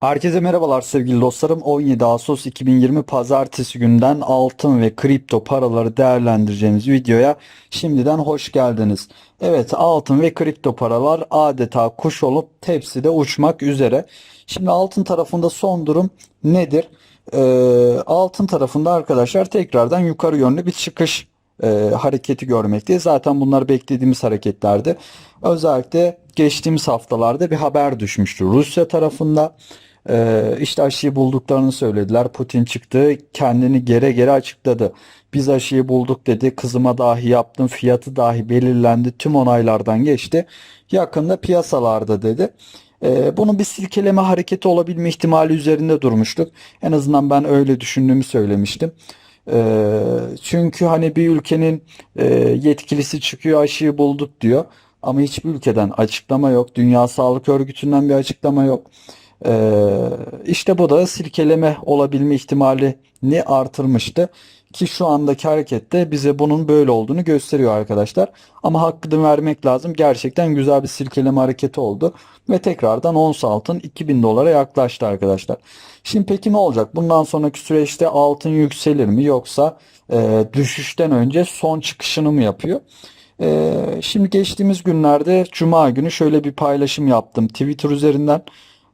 Herkese merhabalar sevgili dostlarım. 17 Ağustos 2020 Pazartesi günden altın ve kripto paraları değerlendireceğimiz videoya şimdiden hoş geldiniz. Evet altın ve kripto paralar adeta kuş olup tepside uçmak üzere. Şimdi altın tarafında son durum nedir? Ee, altın tarafında arkadaşlar tekrardan yukarı yönlü bir çıkış e, hareketi görmekteyiz. Zaten bunlar beklediğimiz hareketlerdi. Özellikle geçtiğimiz haftalarda bir haber düşmüştü Rusya tarafında. Ee, işte aşıyı bulduklarını söylediler. Putin çıktı kendini gere gere açıkladı. Biz aşıyı bulduk dedi. Kızıma dahi yaptım. Fiyatı dahi belirlendi. Tüm onaylardan geçti. Yakında piyasalarda dedi. Ee, bunun bir silkeleme hareketi olabilme ihtimali üzerinde durmuştuk. En azından ben öyle düşündüğümü söylemiştim. Ee, çünkü hani bir ülkenin e, yetkilisi çıkıyor aşıyı bulduk diyor. Ama hiçbir ülkeden açıklama yok. Dünya Sağlık Örgütü'nden bir açıklama yok. Ee, işte bu da silkeleme olabilme ihtimalini artırmıştı. Ki şu andaki harekette bize bunun böyle olduğunu gösteriyor arkadaşlar. Ama hakkını vermek lazım. Gerçekten güzel bir silkeleme hareketi oldu. Ve tekrardan ons altın 2000 dolara yaklaştı arkadaşlar. Şimdi peki ne olacak? Bundan sonraki süreçte altın yükselir mi yoksa e, düşüşten önce son çıkışını mı yapıyor? E, şimdi geçtiğimiz günlerde Cuma günü şöyle bir paylaşım yaptım Twitter üzerinden.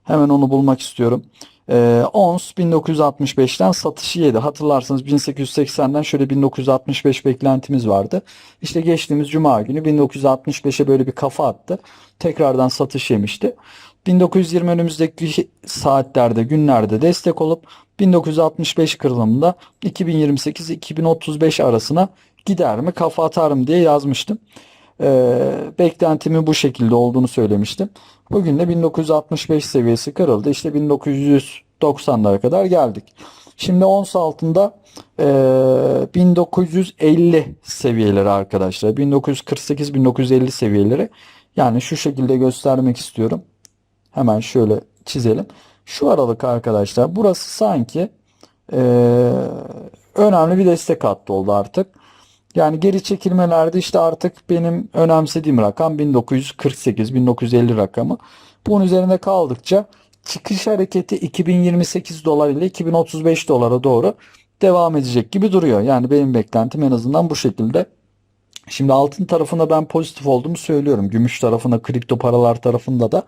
Hemen onu bulmak istiyorum. Ee, ons 1965'ten satışı yedi. Hatırlarsanız 1880'den şöyle 1965 beklentimiz vardı. İşte geçtiğimiz cuma günü 1965'e böyle bir kafa attı. Tekrardan satış yemişti. 1920 önümüzdeki saatlerde, günlerde destek olup 1965 kırılımında 2028-2035 arasına gider mi, kafa atar mı diye yazmıştım. Ee, beklentimin bu şekilde olduğunu söylemiştim. Bugün de 1965 seviyesi kırıldı. İşte 1990'lara kadar geldik. Şimdi ons altında e, 1950 seviyeleri arkadaşlar. 1948-1950 seviyeleri. Yani şu şekilde göstermek istiyorum. Hemen şöyle çizelim. Şu aralık arkadaşlar burası sanki e, önemli bir destek hattı oldu artık. Yani geri çekilmelerde işte artık benim önemsediğim rakam 1948-1950 rakamı. Bunun üzerinde kaldıkça çıkış hareketi 2028 dolar ile 2035 dolara doğru devam edecek gibi duruyor. Yani benim beklentim en azından bu şekilde. Şimdi altın tarafında ben pozitif olduğumu söylüyorum. Gümüş tarafında, kripto paralar tarafında da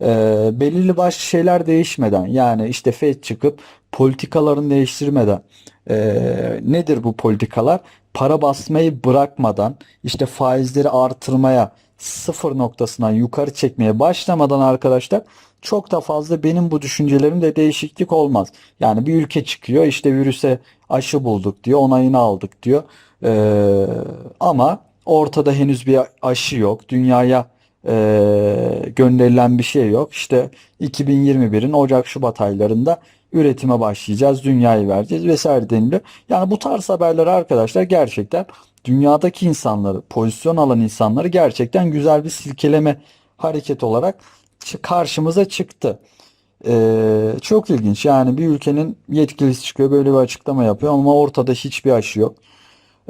e, belirli başlı şeyler değişmeden yani işte Fed çıkıp politikalarını değiştirmeden e, nedir bu politikalar? Para basmayı bırakmadan işte faizleri artırmaya sıfır noktasından yukarı çekmeye başlamadan arkadaşlar çok da fazla benim bu düşüncelerimde değişiklik olmaz. Yani bir ülke çıkıyor işte virüse aşı bulduk diyor onayını aldık diyor. Ee, ama ortada henüz bir aşı yok. Dünyaya e, gönderilen bir şey yok. İşte 2021'in Ocak-Şubat aylarında üretime başlayacağız, dünyayı vereceğiz vesaire deniliyor. Yani bu tarz haberler arkadaşlar gerçekten dünyadaki insanları, pozisyon alan insanları gerçekten güzel bir silkeleme hareket olarak karşımıza çıktı. Ee, çok ilginç yani bir ülkenin yetkilisi çıkıyor böyle bir açıklama yapıyor ama ortada hiçbir aşı yok.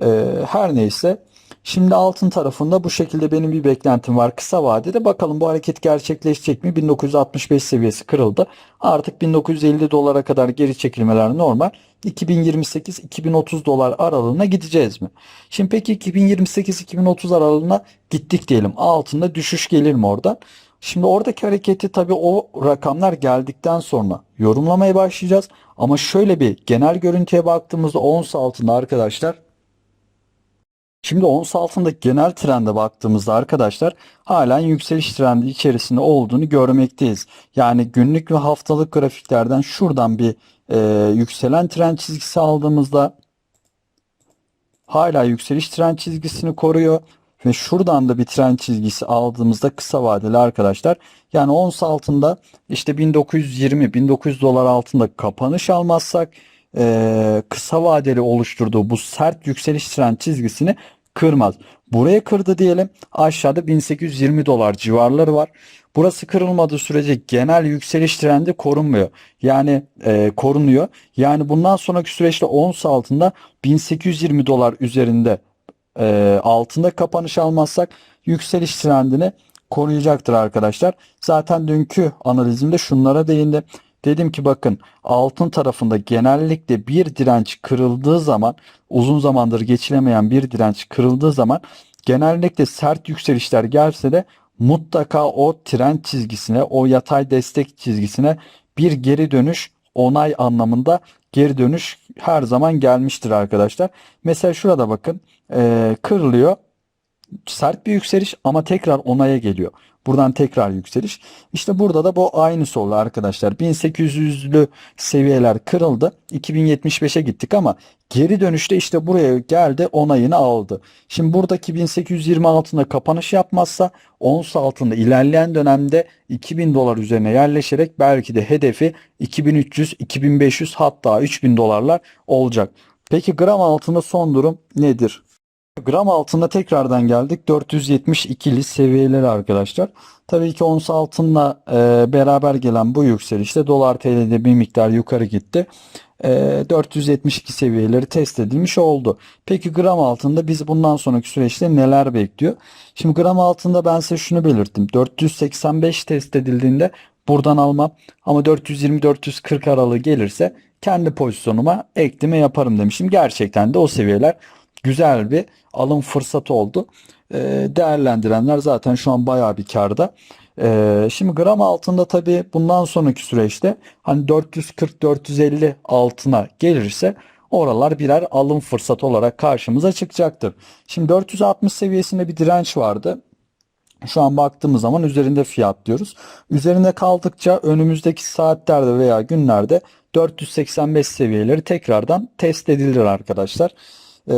Ee, her neyse Şimdi altın tarafında bu şekilde benim bir beklentim var. Kısa vadede bakalım bu hareket gerçekleşecek mi? 1965 seviyesi kırıldı. Artık 1950 dolara kadar geri çekilmeler normal. 2028-2030 dolar aralığına gideceğiz mi? Şimdi peki 2028-2030 aralığına gittik diyelim. Altında düşüş gelir mi oradan? Şimdi oradaki hareketi tabii o rakamlar geldikten sonra yorumlamaya başlayacağız. Ama şöyle bir genel görüntüye baktığımızda ons altında arkadaşlar Şimdi ons altındaki genel trende baktığımızda arkadaşlar halen yükseliş trendi içerisinde olduğunu görmekteyiz. Yani günlük ve haftalık grafiklerden şuradan bir e, yükselen trend çizgisi aldığımızda hala yükseliş trend çizgisini koruyor. Ve şuradan da bir trend çizgisi aldığımızda kısa vadeli arkadaşlar. Yani ons altında işte 1920-1900 dolar altında kapanış almazsak e, kısa vadeli oluşturduğu bu sert yükseliş trend çizgisini kırmaz. Buraya kırdı diyelim aşağıda 1820 dolar civarları var. Burası kırılmadığı sürece genel yükseliş trendi korunmuyor. Yani e, korunuyor. Yani bundan sonraki süreçte ons altında 1820 dolar üzerinde e, altında kapanış almazsak yükseliş trendini koruyacaktır arkadaşlar. Zaten dünkü analizimde şunlara değindi. Dedim ki bakın altın tarafında genellikle bir direnç kırıldığı zaman uzun zamandır geçilemeyen bir direnç kırıldığı zaman genellikle sert yükselişler gelse de mutlaka o trend çizgisine, o yatay destek çizgisine bir geri dönüş onay anlamında geri dönüş her zaman gelmiştir arkadaşlar. Mesela şurada bakın eee, kırılıyor sert bir yükseliş ama tekrar onaya geliyor. Buradan tekrar yükseliş. İşte burada da bu aynısı oldu arkadaşlar. 1800'lü seviyeler kırıldı. 2075'e gittik ama geri dönüşte işte buraya geldi onayını aldı. Şimdi buradaki 1820 altında kapanış yapmazsa ons altında ilerleyen dönemde 2000 dolar üzerine yerleşerek belki de hedefi 2300, 2500 hatta 3000 dolarlar olacak. Peki gram altında son durum nedir? Gram altında tekrardan geldik 472'li seviyelere arkadaşlar. Tabii ki ons altınla e, beraber gelen bu yükselişte dolar TL'de bir miktar yukarı gitti. E, 472 seviyeleri test edilmiş oldu. Peki gram altında biz bundan sonraki süreçte neler bekliyor? Şimdi gram altında ben size şunu belirttim. 485 test edildiğinde buradan almam ama 420-440 aralığı gelirse kendi pozisyonuma ekleme yaparım demişim. Gerçekten de o seviyeler güzel bir alım fırsatı oldu. Ee, değerlendirenler zaten şu an bayağı bir karda. Ee, şimdi gram altında tabii bundan sonraki süreçte hani 440-450 altına gelirse oralar birer alım fırsatı olarak karşımıza çıkacaktır. Şimdi 460 seviyesinde bir direnç vardı. Şu an baktığımız zaman üzerinde fiyat diyoruz. Üzerinde kaldıkça önümüzdeki saatlerde veya günlerde 485 seviyeleri tekrardan test edilir arkadaşlar. Ee,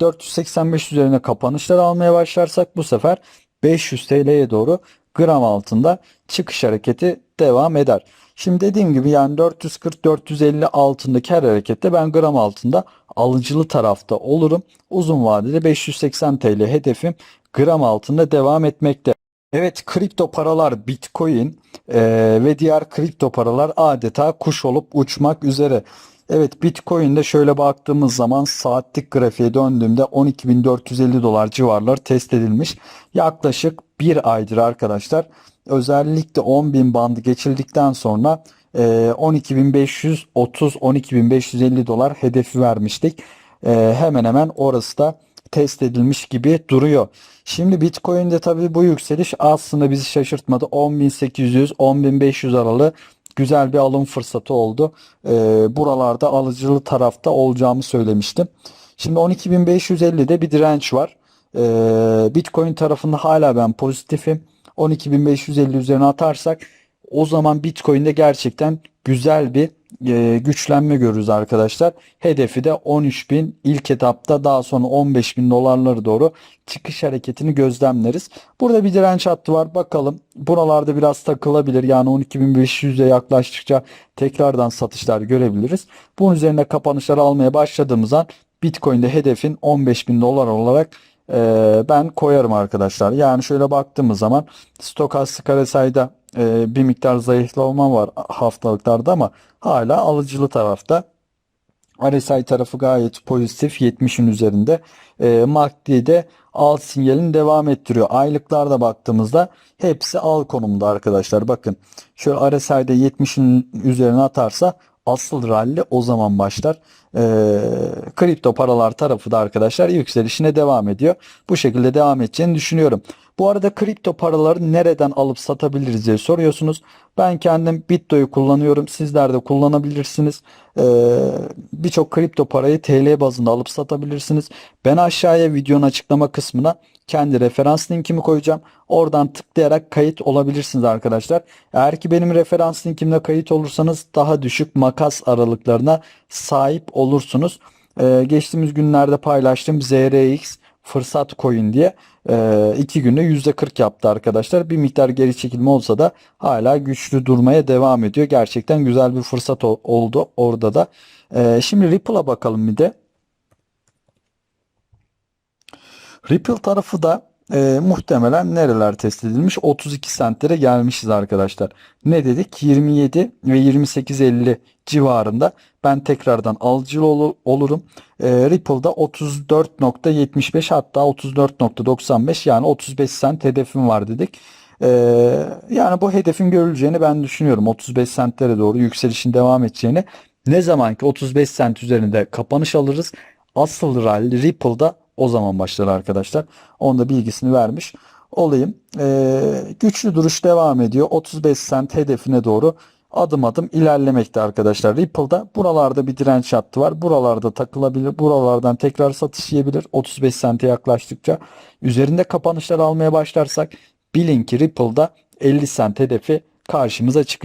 485 üzerine kapanışlar almaya başlarsak bu sefer 500 TL'ye doğru gram altında çıkış hareketi devam eder. Şimdi dediğim gibi yani 440-450 altındaki her harekette ben gram altında alıcılı tarafta olurum. Uzun vadede 580 TL hedefim gram altında devam etmekte. Evet kripto paralar Bitcoin eee, ve diğer kripto paralar adeta kuş olup uçmak üzere. Evet Bitcoin'de şöyle baktığımız zaman saatlik grafiğe döndüğümde 12.450 dolar civarları test edilmiş. Yaklaşık bir aydır arkadaşlar. Özellikle 10.000 bandı geçildikten sonra e, 12.530-12.550 dolar hedefi vermiştik. E, hemen hemen orası da test edilmiş gibi duruyor. Şimdi Bitcoin'de tabii bu yükseliş aslında bizi şaşırtmadı. 10.800-10.500 aralığı güzel bir alım fırsatı oldu. Ee, buralarda alıcılı tarafta olacağımı söylemiştim. Şimdi 12.550'de bir direnç var. Ee, Bitcoin tarafında hala ben pozitifim. 12.550 üzerine atarsak o zaman Bitcoin'de gerçekten güzel bir e, güçlenme görürüz arkadaşlar. Hedefi de 13.000 ilk etapta daha sonra 15.000 dolarları doğru çıkış hareketini gözlemleriz. Burada bir direnç hattı var. Bakalım buralarda biraz takılabilir. Yani 12.500'e yaklaştıkça tekrardan satışlar görebiliriz. Bunun üzerine kapanışlar almaya başladığımız an Bitcoin'de hedefin 15.000 dolar olarak e, ben koyarım arkadaşlar. Yani şöyle baktığımız zaman stokastik RSI'da e, bir miktar zayıflama var haftalıklarda ama hala alıcılı tarafta. RSI tarafı gayet pozitif 70'in üzerinde. E, MACD de al sinyalini devam ettiriyor. Aylıklarda baktığımızda hepsi al konumda arkadaşlar. Bakın şöyle RSI'de 70'in üzerine atarsa asıl rally o zaman başlar. E, kripto paralar tarafı da arkadaşlar yükselişine devam ediyor. Bu şekilde devam edeceğini düşünüyorum. Bu arada kripto paraları nereden alıp satabiliriz diye soruyorsunuz. Ben kendim Bitdo'yu kullanıyorum. Sizler de kullanabilirsiniz. Ee, Birçok kripto parayı TL bazında alıp satabilirsiniz. Ben aşağıya videonun açıklama kısmına kendi referans linkimi koyacağım. Oradan tıklayarak kayıt olabilirsiniz arkadaşlar. Eğer ki benim referans linkimle kayıt olursanız daha düşük makas aralıklarına sahip olursunuz. Ee, geçtiğimiz günlerde paylaştığım ZRX fırsat coin diye e, iki günde %40 yaptı arkadaşlar. Bir miktar geri çekilme olsa da hala güçlü durmaya devam ediyor. Gerçekten güzel bir fırsat ol- oldu orada da. E, şimdi Ripple'a bakalım bir de. Ripple tarafı da e, muhtemelen nereler test edilmiş? 32 sentlere gelmişiz arkadaşlar. Ne dedik? 27 ve 28.50 civarında ben tekrardan alıcı ol- olurum. E, Ripple'da 34.75 hatta 34.95 yani 35 sent hedefim var dedik. Ee, yani bu hedefin görüleceğini ben düşünüyorum. 35 sentlere doğru yükselişin devam edeceğini. Ne zaman ki 35 sent üzerinde kapanış alırız. Asıl rally Ripple'da o zaman başlar arkadaşlar. Onda bilgisini vermiş olayım. Ee, güçlü duruş devam ediyor. 35 sent hedefine doğru adım adım ilerlemekte arkadaşlar. Ripple'da buralarda bir direnç hattı var. Buralarda takılabilir. Buralardan tekrar satış yiyebilir. 35 sente yaklaştıkça. Üzerinde kapanışlar almaya başlarsak bilin ki Ripple'da 50 sent hedefi karşımıza çıkacak.